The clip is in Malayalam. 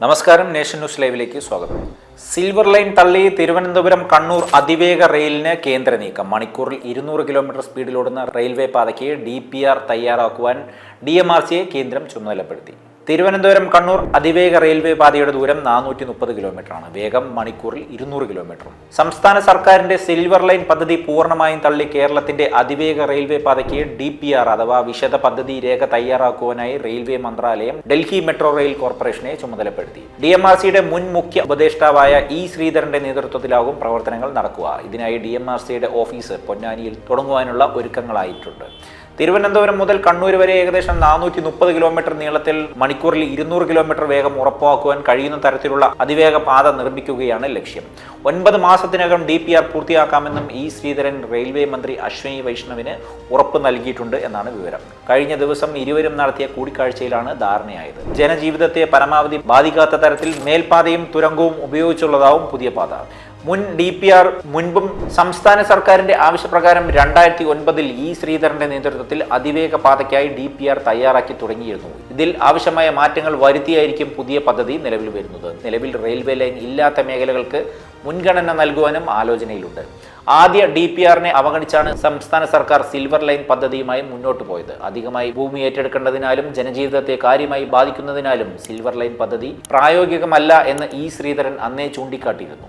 നമസ്കാരം നേഷൻ ന്യൂസ് ലൈവിലേക്ക് സ്വാഗതം. സിൽവർ ലൈൻ തള്ളി തിരുവനന്തപുരം കണ്ണൂർ അതിവേഗ റെയിലിന് കേന്ദ്ര നീക്കം. മണിക്കൂറിൽ ഇരുന്നൂറ് കിലോമീറ്റർ സ്പീഡിലോടുന്ന റെയിൽവേ പാതയ്ക്ക് ഡി പി ആർ തയ്യാറാക്കുവാൻ ഡി എം ആർ സിയെ കേന്ദ്രം ചുമതലപ്പെടുത്തി. തിരുവനന്തപുരം കണ്ണൂർ അതിവേഗ റെയിൽവേ പാതയുടെ ദൂരം നാനൂറ്റി മുപ്പത് കിലോമീറ്ററാണ്. വേഗം മണിക്കൂറിൽ ഇരുന്നൂറ് കിലോമീറ്ററും. സംസ്ഥാന സർക്കാരിന്റെ സിൽവർ ലൈൻ പദ്ധതി പൂർണമായും തള്ളി കേരളത്തിന്റെ അതിവേഗ റെയിൽവേ പാതയ്ക്ക് ഡി പി ആർ അഥവാ വിശദ പദ്ധതി രേഖ തയ്യാറാക്കുവാനായി റെയിൽവേ മന്ത്രാലയം ഡൽഹി മെട്രോ റെയിൽ കോർപ്പറേഷനെ ചുമതലപ്പെടുത്തി. ഡി എം ആർ സിയുടെ മുൻ മുഖ്യ ഉപദേഷ്ടാവായ ഇ ശ്രീധരന്റെ നേതൃത്വത്തിലാകും പ്രവർത്തനങ്ങൾ നടക്കുക. ഇതിനായി ഡി എം ആർ സിയുടെ ഓഫീസ് പൊന്നാനിയിൽ തുടങ്ങുവാനുള്ള ഒരുക്കങ്ങളായിട്ടുണ്ട്. തിരുവനന്തപുരം മുതൽ കണ്ണൂർ വരെ ഏകദേശം നാനൂറ്റി മുപ്പത് കിലോമീറ്റർ നീളത്തിൽ മണിക്കൂറിൽ ഇരുന്നൂറ് കിലോമീറ്റർ വേഗം ഉറപ്പാക്കുവാൻ കഴിയുന്ന തരത്തിലുള്ള അതിവേഗ പാത നിർമ്മിക്കുകയാണ് ലക്ഷ്യം. ഒൻപത് മാസത്തിനകം ഡി പി ആർ പൂർത്തിയാക്കാമെന്നും ഇ ശ്രീധരൻ റെയിൽവേ മന്ത്രി അശ്വിനി വൈഷ്ണവിന് ഉറപ്പ് നൽകിയിട്ടുണ്ട് എന്നാണ് വിവരം. കഴിഞ്ഞ ദിവസം ഇരുവരും നടത്തിയ കൂടിക്കാഴ്ചയിലാണ് ധാരണയായത്. ജനജീവിതത്തെ പരമാവധി ബാധിക്കാത്ത തരത്തിൽ മേൽപ്പാതയും തുരങ്കവും ഉപയോഗിച്ചുള്ളതാവും പുതിയ പാത. മുൻ ഡി പി ആർ മുൻപും സംസ്ഥാന സർക്കാരിന്റെ ആവശ്യപ്രകാരം രണ്ടായിരത്തി ഒൻപതിൽ ഇ ശ്രീധരന്റെ നേതൃത്വത്തിൽ അതിവേഗ പാതയ്ക്കായി ഡി പി ആർ തയ്യാറാക്കി തുടങ്ങിയിരുന്നു. ഇതിൽ ആവശ്യമായ മാറ്റങ്ങൾ വരുത്തിയായിരിക്കും പുതിയ പദ്ധതി നിലവിൽ വരുന്നത്. നിലവിൽ റെയിൽവേ ലൈൻ ഇല്ലാത്ത മേഖലകൾക്ക് മുൻഗണന നൽകുവാനും ആലോചനയിലുണ്ട്. ആദ്യ ഡി പി ആറിനെ അവഗണിച്ചാണ് സംസ്ഥാന സർക്കാർ സിൽവർ ലൈൻ പദ്ധതിയുമായി മുന്നോട്ട് പോയത്. അധികമായി ഭൂമി ഏറ്റെടുക്കേണ്ടതിനാലും ജനജീവിതത്തെ കാര്യമായി ബാധിക്കുന്നതിനാലും സിൽവർ ലൈൻ പദ്ധതി പ്രായോഗികമല്ല എന്ന് ഇ ശ്രീധരൻ അന്നേ ചൂണ്ടിക്കാട്ടിയിരുന്നു.